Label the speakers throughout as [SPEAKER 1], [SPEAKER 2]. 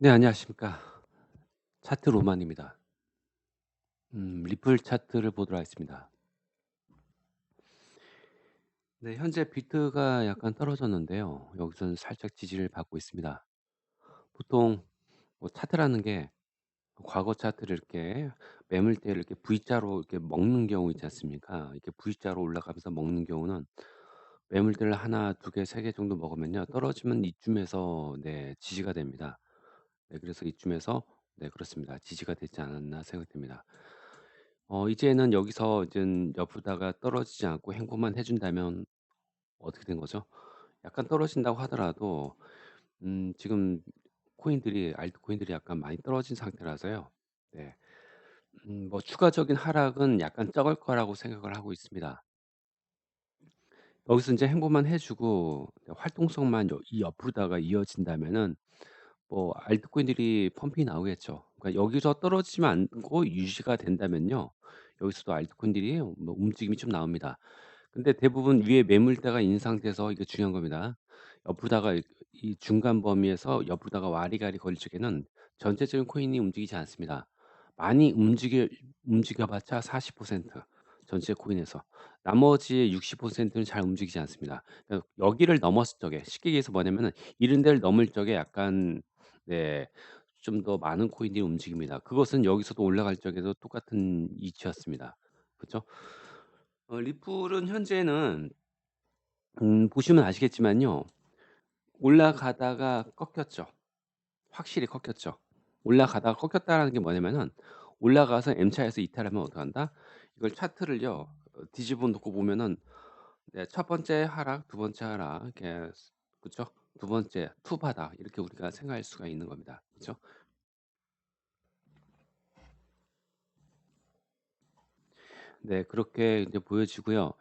[SPEAKER 1] 네 안녕하십니까. 차트 로만입니다. 음 리플 차트를 보도록 하겠습니다. 네 현재 비트가 약간 떨어졌는데요. 여기서는 살짝 지지를 받고 있습니다. 보통 뭐 차트라는 게 과거 차트를 이렇게 매물대를 이렇게 V자로 이렇게 먹는 경우 있지 않습니까? 이렇게 V자로 올라가면서 먹는 경우는 매물대를 하나, 두 개, 세 개 정도 먹으면요. 떨어지면 이쯤에서 네 지지가 됩니다. 네 그래서 이쯤에서 네 그렇습니다. 지지가 되지 않았나 생각됩니다. 어 이제는 여기서 이젠 옆으로다가 떨어지지 않고 행보만 해 준다면 어떻게 된 거죠? 약간 떨어진다고 하더라도 음 지금 코인들이 알트 코인들이 약간 많이 떨어진 상태라서요. 네. 음 뭐 추가적인 하락은 약간 적을 거라고 생각을 하고 있습니다. 여기서 인제 행보만 해 주고 활동성만 여 이 옆으로다가 이어진다면은 뭐 알트 코인들이 펌핑이 나오겠죠. 그러니까 여기서 떨어지지 않고 유지가 된다면요. 여기서도 알트 코인들이 뭐 움직임이 좀 나옵니다. 근데 대부분 위에 매물대가 있는 상태에서 이게 중요한 겁니다. 옆으로다가 이 이 중간 범위에서 옆으로다가 와리가리 거릴 적에는 전체적인 코인이 움직이지 않습니다. 많이 움직여 움직여 봤자 40% 전체 코인에서. 나머지 60%는 잘 움직이지 않습니다. 그 여기를 넘었을 적에 쉽게 얘기해서 뭐냐면은 이런 데를 넘을 적에 약간 네 좀 더 많은 코인들이 움직입니다. 그것은 여기서도 올라갈 적에도 똑같은 이치였습니다. 그죠? 어 리플은 현재는 음 보시면 아시겠지만요. 올라가다가 꺾였죠. 확실히 꺾였죠. 올라가다가 꺾였다라는 게 뭐냐면은 올라가서 M자에서 이탈하면 어떡한다? 이걸 차트를요 어 뒤집어 놓고 보면은 네첫 번째 하락, 두 번째 하락 이렇게 그쵸? 두 번째 투 바닥 이렇게 우리가 생각할 수가 있는 겁니다. 그죠? 네 그렇게 이제 보여지고요.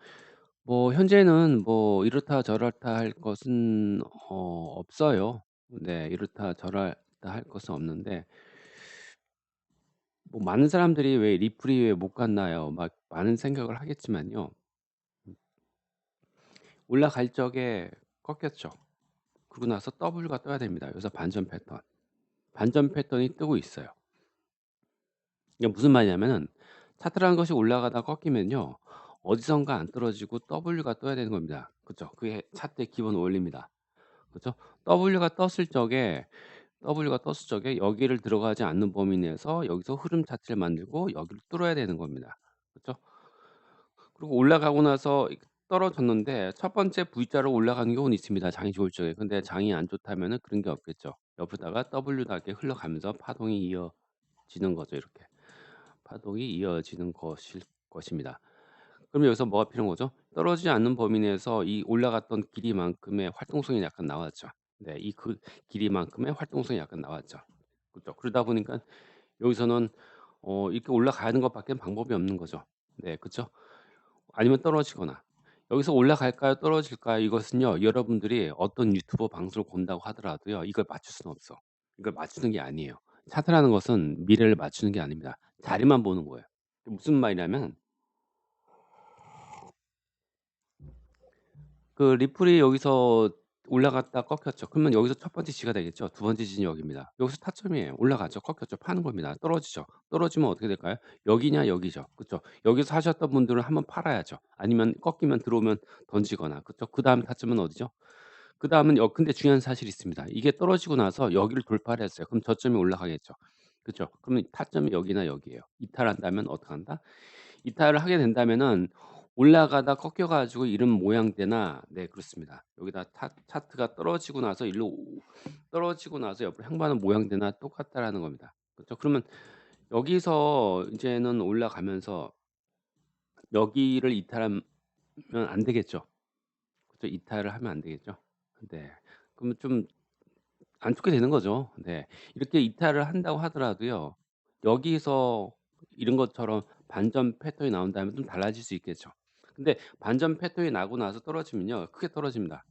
[SPEAKER 1] 뭐 현재는 뭐 이렇다 저렇다 할 것은 어 없어요. 네 이렇다 저렇다 할 것은 없는데 뭐 많은 사람들이 '왜 리플이 왜 못 갔나요?' 막 많은 생각을 하겠지만요. 음. 올라갈 적에 꺾였죠. 그러고 나서 W가 떠야 됩니다. 여기서 반전 패턴. 반전 패턴이 뜨고 있어요. 이게 무슨 말이냐면은 차트라는 것이 올라가다가 꺾이면요. 어디선가 안 떨어지고 W가 떠야 되는 겁니다. 그죠? 그게 차트의 기본 원리입니다. 그죠? W가 떴을 적에 W가 떴을 적에 여기를 들어가지 않는 범위 내에서 여기서 흐름 차트를 만들고 여기를 뚫어야 되는 겁니다. 그죠? 그리고 올라가고 나서 이 떨어졌는데 첫 번째 V자로 올라가는 경우는 있습니다, 장이 좋을 적에. 근데 장이 안 좋다면은 그런 게 없겠죠. 옆으로다가 W답게 흘러가면서 파동이 이어지는 거죠, 이렇게. 파동이 이어지는 것일 것입니다. 그럼 여기서 뭐가 필요한 거죠? 떨어지지 않는 범위 내에서 이 올라갔던 길이만큼의 활동성이 약간 나왔죠. 네. 이 그 길이만큼의 활동성이 약간 나왔죠. 그죠? 그러다 보니깐 여기서는 어 이렇게 올라가는 것밖에는 방법이 없는 거죠. 네. 그쵸? 아니면 떨어지거나. 여기서 올라갈까요? 떨어질까요? 이것은요. 여러분들이 어떤 유튜버 방송을 본다고 하더라도요. 이걸 맞출 수는 없어. 이걸 맞추는 게 아니에요. 차트라는 것은 미래를 맞추는 게 아닙니다. 자리만 보는 거예요. 그 무슨 말이냐면 그 리플이 여기서 올라갔다 꺾였죠. 그러면 여기서 첫 번째 지지가 되겠죠. 두 번째 지지는 여기입니다. 여기서 타점이에요. 올라가죠. 꺾였죠. 파는 겁니다. 떨어지죠. 떨어지면 어떻게 될까요? 여기냐 여기죠. 그쵸? 여기서 사셨던 분들은 한번 팔아야죠. 아니면 꺾이면 들어오면 던지거나. 그쵸? 그다음 타점은 어디죠? 그다음은 여 근데 중요한 사실이 있습니다. 이게 떨어지고 나서 여기를 돌파를 했어요. 그럼 저점이 올라가겠죠. 그죠? 그러면 타점이 여기나 여기예요. 이탈한다면 어떡한다? 이탈을 하게 된다면은 올라가다 꺾여 가지고 이런 모양대나 네 그렇습니다. 여기다 타 차트가 떨어지고 나서 일로 오 떨어지고 나서 옆으로 향하는 모양대나 똑같다라는 겁니다. 그쵸? 그러면 여기서 이제는 올라가면서 여기를 이탈하면 안 되겠죠. 그죠? 이탈을 하면 안 되겠죠. 네. 그러면 좀 안 좋게 되는 거죠. 네. 이렇게 이탈을 한다고 하더라도요. 여기서 이런 것처럼 반전 패턴이 나온다면 좀 달라질 수 있겠죠. 근데 반전 패턴이 나고 나서 떨어지면요. 크게 떨어집니다.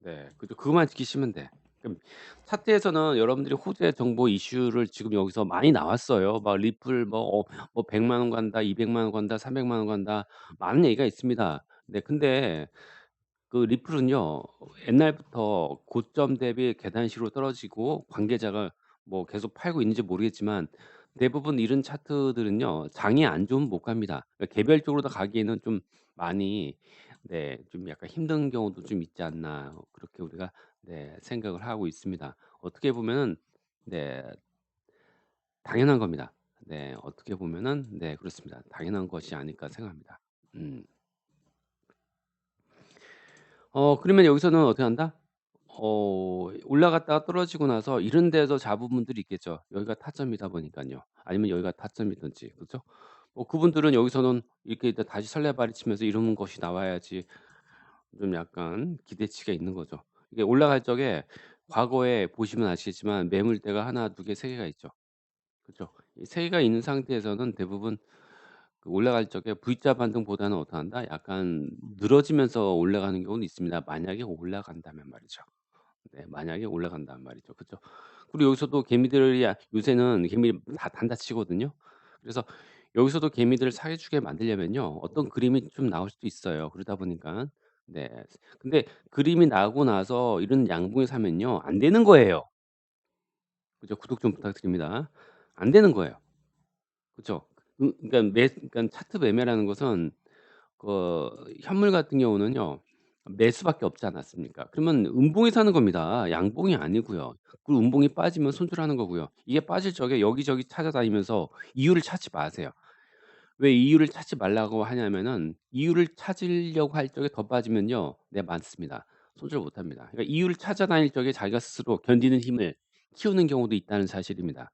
[SPEAKER 1] 네. 그죠. 그것만 지키시면 돼. 그럼 차트에서는 여러분들이 호재 정보 이슈를 지금 여기서 많이 나왔어요. 막 리플 뭐 어 뭐 1,000,000 원 간다, 2,000,000 원 간다, 3,000,000 원 간다. 많은 얘기가 있습니다. 네. 근데 그 리플은요. 옛날부터 고점 대비 계단식으로 떨어지고 관계자가 뭐 계속 팔고 있는지 모르겠지만 대부분 이런 차트들은요 장이 안 좋으면 못 갑니다. 그러니까 개별적으로 다 가기에는 좀 많이 네 좀 약간 힘든 경우도 좀 있지 않나 그렇게 우리가 네 생각을 하고 있습니다. 어떻게 보면은 네 당연한 겁니다. 네 어떻게 보면은 네 그렇습니다. 당연한 것이 아닐까 생각합니다. 음. 어 그러면 여기서는 어떻게 한다? 어 올라갔다가 떨어지고 나서 이런 데서 잡은 분들이 있겠죠. 여기가 타점이다 보니깐요. 아니면 여기가 타점이든지 그죠? 뭐 그분들은 여기서는 이렇게 다시 설레발이 치면서 이런 것이 나와야지 좀 약간 기대치가 있는 거죠. 이게 올라갈 적에 과거에 보시면 아시겠지만 매물대가 1, 2 개, 3 개가 있죠. 그죠? 이 3 개가 있는 상태에서는 대부분 그 올라갈 적에 V자 반등보다는 어떡한다? 약간 늘어지면서 올라가는 경우는 있습니다. 만약에 올라간다면 말이죠. 네 만약에 올라간다면 말이죠. 그죠? 그리고 여기서도 개미들이 아 요새는 개미 다 단타 치거든요. 그래서 여기서도 개미들을 사기 주게 만들려면요 어떤 그림이 좀 나올 수도 있어요. 그러다 보니깐 네 근데 그림이 나오고 나서 이런 양봉이 사면요 안 되는 거예요. 그죠? 구독 좀 부탁드립니다. 안 되는 거예요. 그쵸? 그 그러니까 매 그러니깐 차트 매매라는 것은 그 현물 같은 경우는요 매수밖에 없지 않았습니까? 그러면 음봉이 사는 겁니다. 양봉이 아니고요. 그리고 음봉이 빠지면 손절하는 거고요. 이게 빠질 적에 여기저기 찾아다니면서 이유를 찾지 마세요. 왜 이유를 찾지 말라고 하냐면은 이유를 찾으려고 할 적에 더 빠지면요 네 맞습니다. 손절 못 합니다. 그러니까 이유를 찾아다닐 적에 자기가 스스로 견디는 힘을 키우는 경우도 있다는 사실입니다.